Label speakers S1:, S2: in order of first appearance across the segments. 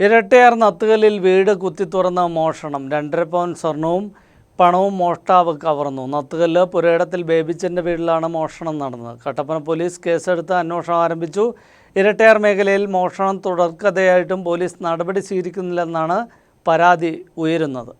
S1: ഇരട്ടയാർ നത്തുകല്ലിൽ വീട് കുത്തി തുറന്ന മോഷണം. രണ്ടര പവൻ സ്വർണവും പണവും മോഷ്ടാവ് കവർന്നു. നത്തുകല്ല് പുരയിടത്തിൽ ബേബിച്ചന്റെ വീട്ടിലാണ് മോഷണം നടന്നത്. കട്ടപ്പന പോലീസ് കേസെടുത്ത് അന്വേഷണം ആരംഭിച്ചു. ഇരട്ടയാർ മേഖലയിൽ മോഷണം തുടർക്കഥയായിട്ടും പോലീസ് നടപടി സ്വീകരിക്കുന്നില്ലെന്നാണ് പരാതി ഉയരുന്നത്.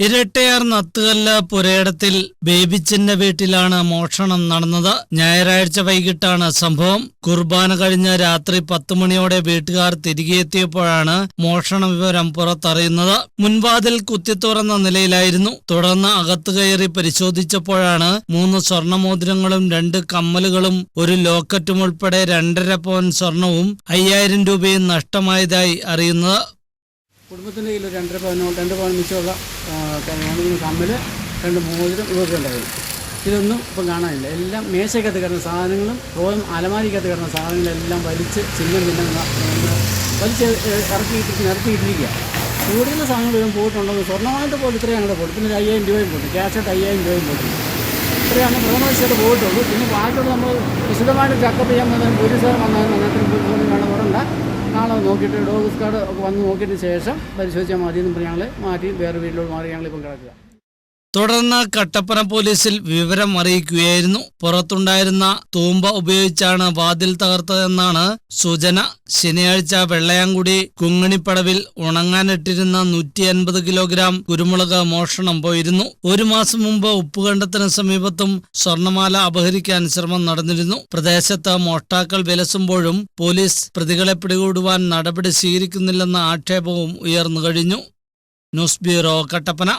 S1: ഇരട്ടയാർ നത്തുകല്ല പുരയിടത്തിൽ ബേബിച്ചന്റെ വീട്ടിലാണ് മോഷണം നടന്നത്. ഞായറാഴ്ച വൈകിട്ടാണ് സംഭവം. കുർബാന കഴിഞ്ഞ രാത്രി പത്ത് മണിയോടെ വീട്ടുകാർ തിരികെ എത്തിയപ്പോഴാണ് മോഷണ വിവരം പുറത്തറിയുന്നത്. മുൻവാതിൽ കുത്തിത്തുറന്ന നിലയിലായിരുന്നു. തുടർന്ന് അകത്തു കയറി പരിശോധിച്ചപ്പോഴാണ് മൂന്ന് സ്വർണമോതിരങ്ങളും രണ്ട് കമ്മലുകളും ഒരു ലോക്കറ്റും ഉൾപ്പെടെ രണ്ടര പവൻ സ്വർണവും അയ്യായിരം രൂപയും നഷ്ടമായതായി അറിയുന്നത്.
S2: കുടുംബത്തിന്റെ കയ്യിൽ രണ്ടര പവനോ രണ്ട് പവൻ മിച്ചമുള്ള കമ്മൽ രണ്ട് മോതിരം ഇതൊക്കെ ഉണ്ടായിരുന്നു ഇതൊന്നും ഇപ്പം കാണാനില്ല. എല്ലാം മേശയ്ക്കകത്ത് കിടന്ന സാധനങ്ങളും റോയും അലമാരിക്കകത്ത് കിടന്ന സാധനങ്ങളെല്ലാം വലിച്ച് ചിഹ്നം ചിഹ്നം വലിച്ച് ഇറക്കിയിട്ട് നിരത്തിയിട്ടിരിക്കുക കൂടുതൽ സാധനങ്ങൾ ഇവൻ പോയിട്ടുണ്ടെങ്കിൽ സ്വർണമായിട്ട് പോലും ഇത്രയും ഞങ്ങളുടെ പോയി. പിന്നെ ഒരു അയ്യായിരം രൂപയും പോയി. ക്യാഷായിട്ട് അയ്യായിരം രൂപയും പോയി. ഇത്രയാണ് പ്രഥമവശമായിട്ട് പോയിട്ടുള്ളൂ. പിന്നെ ബാക്കിയുള്ള നമ്മൾ വിശദമായിട്ട് ചക്കപ്പ് ചെയ്യാൻ വന്നാൽ പോലീസുകാർ വന്നാലും അങ്ങനത്തെ നോക്കിയിട്ട് ഡോഗ്സ് കാർഡ് ഒക്കെ വന്ന് നോക്കിയതിന് ശേഷം പരിശോധിച്ചാൽ മതി എന്ന് പറഞ്ഞ് ഞങ്ങൾ മാറ്റി വേറെ വീട്ടിലോട്ട് മാറി ഞങ്ങളിപ്പം കിടക്കുക.
S1: തുടർന്ന് കട്ടപ്പന പോലീസിൽ വിവരം അറിയിക്കുകയായിരുന്നു. പുറത്തുണ്ടായിരുന്ന തൂമ്പ ഉപയോഗിച്ചാണ് വാതിൽ തകർത്തതെന്നാണ് സൂചന. ശനിയാഴ്ച വെള്ളയാങ്കുടി കുങ്ങണിപ്പടവിൽ ഉണങ്ങാനിട്ടിരുന്ന നൂറ്റി അൻപത് കിലോഗ്രാം കുരുമുളക് മോഷണം പോയിരുന്നു. ഒരു മാസം മുമ്പ് ഉപ്പുകണ്ടത്തിന് സമീപത്തും സ്വർണമാല അപഹരിക്കാൻ ശ്രമം നടന്നിരുന്നു. പ്രദേശത്ത് മോഷ്ടാക്കൾ വിലസുമ്പോഴും പോലീസ് പ്രതികളെ പിടികൂടുവാൻ നടപടി സ്വീകരിക്കുന്നില്ലെന്ന ആക്ഷേപവും ഉയർന്നു കഴിഞ്ഞു. News bureau Kattappana.